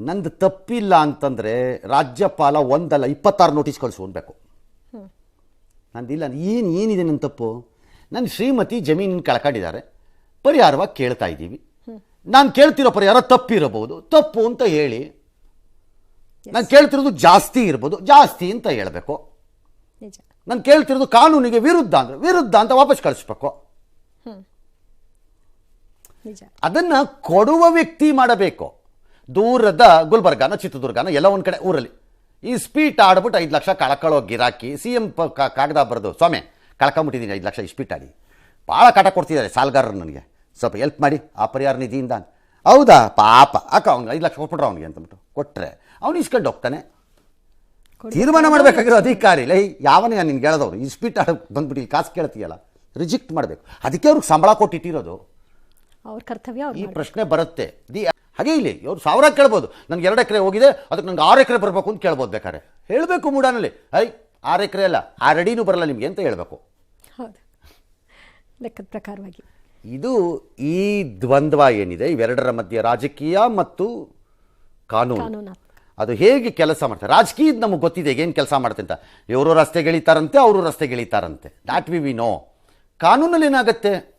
ನಂದು ತಪ್ಪಿಲ್ಲ ಅಂತಂದರೆ ರಾಜ್ಯಪಾಲ ಒಂದಲ್ಲ ಇಪ್ಪತ್ತಾರು ನೋಟಿಸ್ ಕಳಿಸು ಅನ್ಬೇಕು ನಂದಿಲ್ಲ ಏನು ಏನಿದೆ ನನ್ನ ತಪ್ಪು? ನನ್ನ ಶ್ರೀಮತಿ ಜಮೀನಿನ ಕಳ್ಕೊಂಡಿದ್ದಾರೆ. ಪರಿಹಾರವಾಗಿ ಕೇಳ್ತಾ ಇದ್ದೀವಿ. ನಾನು ಕೇಳ್ತಿರೋ ಪರಿಹಾರ ತಪ್ಪಿರಬಹುದು. ತಪ್ಪು ಅಂತ ಹೇಳಿ. ನಾನು ಕೇಳ್ತಿರೋದು ಜಾಸ್ತಿ ಇರ್ಬೋದು. ಜಾಸ್ತಿ ಅಂತ ಹೇಳಬೇಕು. ನಾನು ಕೇಳ್ತಿರೋದು ಕಾನೂನಿಗೆ ವಿರುದ್ಧ ಅಂದರೆ ವಿರುದ್ಧ ಅಂತ ವಾಪಸ್ ಕಳಿಸ್ಬೇಕು. ಅದನ್ನು ಕೊಡುವ ವ್ಯಕ್ತಿ ಮಾಡಬೇಕು. ದೂರದ ಗುಲ್ಬರ್ಗಾನ ಚಿತ್ರದುರ್ಗನ ಎಲ್ಲ ಒಂದು ಕಡೆ ಊರಲ್ಲಿ. ಈ ಸ್ಪೀಟ್ ಆಡ್ಬಿಟ್ಟು ಐದು ಲಕ್ಷ ಕಳ್ಕೊಳ್ಳೋ ಗಿರಾಕಿ ಸಿ ಎಂ ಪ ಕಾಗದ ಬರೆದು ಸ್ವಾಮಿ ಕಳ್ಕೊಂಬಿಟ್ಟಿದ್ದೀನಿ ಐದು ಲಕ್ಷ ಸ್ಪೀಟ್ ಆಡಿ. ಭಾಳ ಕಾಟ ಕೊಡ್ತಿದ್ದಾರೆ ಸಾಲ್ಗಾರರು ನನಗೆ. ಸ್ವಲ್ಪ ಹೆಲ್ಪ್ ಮಾಡಿ ಆ ಪರಿಹಾರ ನಿಧಿಯಿಂದ. ಹೌದಾ? ಪಾಪ. ಅಕ್ಕ ಅವ್ನಿಗೆ ಐದು ಲಕ್ಷ ಕೊಟ್ಬಿಟ್ರೆ ಅವನಿಗೆ ಅಂತಂದ್ಬಿಟ್ಟು ಕೊಟ್ಟರೆ ಅವ್ನು ಇಸ್ಕೊಂಡು ಹೋಗ್ತಾನೆ. ತೀರ್ಮಾನ ಮಾಡಬೇಕಾಗಿರೋ ಅಧಿಕಾರಿ ಲೈ ಯಾವನೇ ನಿನ್ಗೆ ಹೇಳೋದವ್ರು ಈ ಸ್ಪೀಟ್ ಆಡ ಬಂದ್ಬಿಟ್ಟು ಇಲ್ಲಿ ಕಾಸು ಕೇಳ್ತೀಯಲ್ಲ ರಿಜೆಕ್ಟ್ ಮಾಡಬೇಕು. ಅದಕ್ಕೆ ಅವ್ರಿಗೆ ಸಂಬಳ ಕೊಟ್ಟಿಟ್ಟಿರೋದು. ಅವ್ರ ಕರ್ತವ್ಯ ಈ ಪ್ರಶ್ನೆ ಬರುತ್ತೆ. ದಿ ಹಾಗೆ ಇಲ್ಲಿ ಇವ್ರು ಸಾವಿರ ಕೇಳ್ಬೋದು. ನನಗೆ ಎರಡು ಎಕರೆ ಹೋಗಿದೆ ಅದಕ್ಕೆ ನಂಗೆ ಆರು ಎಕರೆ ಬರಬೇಕು ಅಂತ ಕೇಳ್ಬೋದು ಬೇಕಾದ್ರೆ. ಹೇಳಬೇಕು ಮೂಡಾನಲ್ಲಿ. ಐ ಆರು ಎಕರೆ ಅಲ್ಲ ಆರು ಅಡಿನೂ ಬರಲ್ಲ ನಿಮಗೆ ಅಂತ ಹೇಳಬೇಕು. ಹೌದು. ಲೆಕ್ಕದ ಪ್ರಕಾರವಾಗಿ. ಇದು ಈ ದ್ವಂದ್ವ ಏನಿದೆ ಇವೆರಡರ ಮಧ್ಯೆ ರಾಜಕೀಯ ಮತ್ತು ಕಾನೂನು. ಕಾನೂನು. ಅದು ಹೇಗೆ ಕೆಲಸ ಮಾಡ್ತಾರೆ? ರಾಜಕೀಯದ ನಮಗೆ ಗೊತ್ತಿದೆ ಏನು ಕೆಲಸ ಮಾಡುತ್ತೆ ಅಂತ. ಇವರು ರಸ್ತೆಗೆಳಿತಾರಂತೆ ಅವರು ರಸ್ತೆಗೆಳಿತಾರಂತೆ ದಾಟ್ ವಿ ವಿ ನೋ ಕಾನೂನಲ್ಲಿ ಏನಾಗುತ್ತೆ?